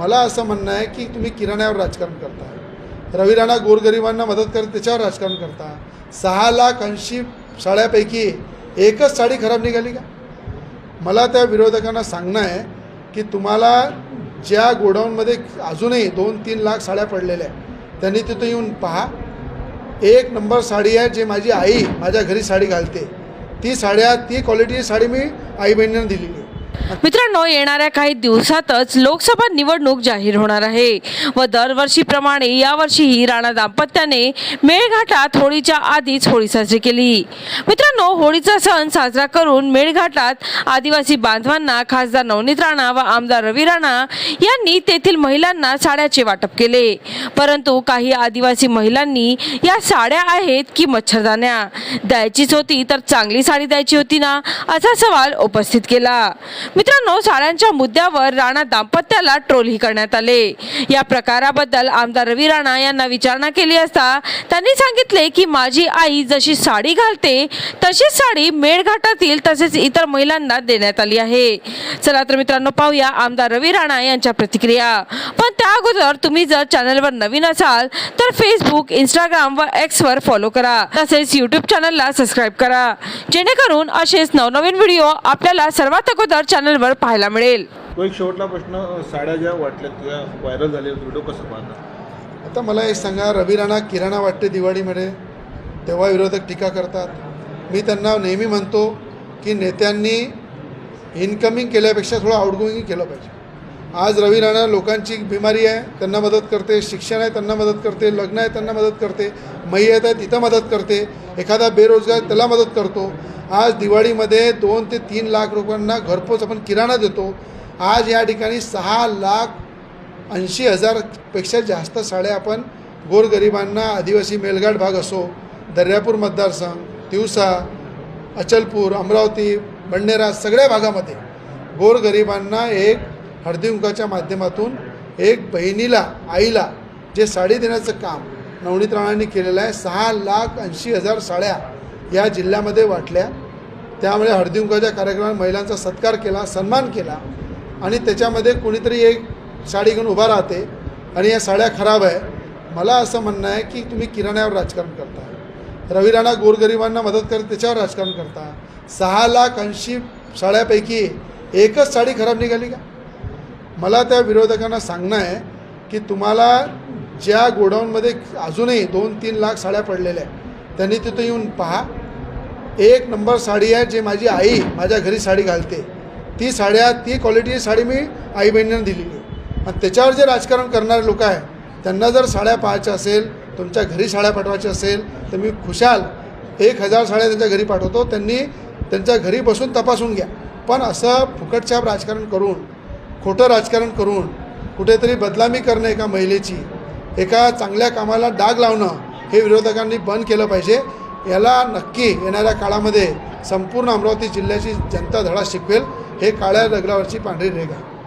मला असं म्हणणं आहे की तुम्ही किराण्यावर राजकारण करता. रवी राणा गोरगरिबांना मदत करत त्याच्यावर राजकारण करता. सहा लाख ऐंशी साड्यापैकी एकच साडी खराब निघाली का? मला त्या विरोधकांना सांगणं आहे की तुम्हाला ज्या गोडाऊनमध्ये अजूनही दोन तीन लाख साड्या पडलेल्या आहेत त्यांनी तिथं येऊन पहा. एक नंबर साडी आहे जे माझी आई माझ्या घरी साडी घालते. ती साड्या ती क्वालिटीची साडी मी आई बहिणींना दिलेली आहे. मित्रांनो येणाऱ्या काही दिवसातच लोकसभा निवडणूक जाहीर होणार आहे व दरवर्षीप्रमाणे यावर्षीही राणा दाम्पत्याने मेळघाटात होळीच्या आधीच होळी साजरी केली. मित्रांनो होळीचा सण साजरा करून मेळघाटात आदिवासी बांधवांना खासदार नवनीत राणा व आमदार रवी राणा यांनी तेथील महिलांना साड्याचे वाटप केले. परंतु काही आदिवासी महिलांनी या साड्या आहेत की मच्छरदाण्या? द्यायचीच होती तर चांगली साडी द्यायची होती ना? असा सवाल उपस्थित केला. मित्रांनो साड्यांच्या मुद्द्यावर राणा दाम्पत्याला ट्रोलही करण्यात आले. या प्रकाराबद्दल आमदार रवी राणा यांना विचारणा केली असता त्यांनी सांगितले की माझी आई जशी साडी घालते तशीच साडी मेळघाटातील तसेच इतर महिलांना देण्यात आली आहे. चला तर मित्रांनो पाहूया आमदार रवी राणा यांच्या प्रतिक्रिया. पण त्या अगोदर तुम्ही जर चॅनलवर नवीन असाल तर फेसबुक इंस्टाग्राम व एक्सवर फॉलो करा. तसेच यूट्यूब चॅनलला सबस्क्राईब करा. जेणेकरून असेच नवनवीन व्हिडिओ आपल्याला सर्वात अगोदर चॅनलवर पाहायला मिळेल. तो एक शेवटला प्रश्न साड्या ज्या वाटल्यात त्या व्हायरल झालेल्या व्हिडिओ कसं पाहता? आता मला एक सांगा रवी राणा किराणा वाटते दिवाळीमध्ये तेव्हा विरोधक टीका करतात. मी त्यांना नेहमी म्हणतो की नेत्यांनी इन्कमिंग केल्यापेक्षा थोडं आउटगोईंग केलं पाहिजे. आज रवी राणा लोकांची बिमारी आहे त्यांना मदत करते शिक्षण आहे त्यांना मदत करते लग्न आहे त्यांना मदत करते मैयत आहे तिथं मदत करते. एखादा बेरोजगार त्याला मदत करतो. आज दिवाळीमध्ये दोन ते तीन लाख रुपयांना घरपोच आपण किराणा देतो. आज या ठिकाणी सहा लाख ऐंशी हजारपेक्षा जास्त साड्या आपण गोरगरिबांना आदिवासी मेलघाट भाग असो दर्यापूर मतदारसंघ तिवसा अचलपूर अमरावती बंडेरा सगळ्या भागामध्ये गोरगरिबांना एक हळदीमुखाच्या माध्यमातून एक बहिणीला आईला जे साडी देण्याचं काम नवनीत राणांनी केलेलं आहे सहा लाख ऐंशी हजार साड्या या जिल्ह्यामध्ये वाटल्या. त्यामुळे हळदीकुंकाच्या कार्यक्रमात महिलांचा सत्कार केला सन्मान केला आणि त्याच्यामध्ये कोणीतरी एक साडी घेऊन उभा राहते आणि या साड्या खराब आहे. मला असं म्हणणं आहे की तुम्ही किराण्यावर राजकारण करता. रवी राणा गोरगरिबांना मदत करत त्याच्यावर राजकारण करता. सहा लाख ऐंशी साड्यापैकी एकच साडी खराब निघाली का? मला त्या विरोधकांना सांगणं आहे की तुम्हाला ज्या गोडाऊनमध्ये अजूनही दोन तीन लाख साड्या पडलेल्या आहेत त्यांनी तिथं येऊन पहा. एक नंबर साडी आहे जे माझी आई माझ्या घरी साडी घालते. ती साड्या ती क्वालिटीची साडी मी आई बहिणींना दिलेली आहे. आणि त्याच्यावर जे राजकारण करणारे लोक आहे त्यांना जर साड्या पाहायच्या असेल तुमच्या घरी साड्या पाठवायच्या असेल तर मी खुशाल एक हजार साड्या त्यांच्या घरी पाठवतो. त्यांनी त्यांच्या घरी बसून तपासून घ्या. पण असं फुकटछाप राजकारण करून खोटं राजकारण करून कुठेतरी बदलामी करणं एका महिलेची एका चांगल्या कामाला डाग लावणं हे विरोधकांनी बंद केलं पाहिजे. याला नक्की येणाऱ्या काळामध्ये संपूर्ण अमरावती जिल्ह्याची जनता धडा शिकवेल. हे काळ्या दगडावरची पांढरी रेग आहे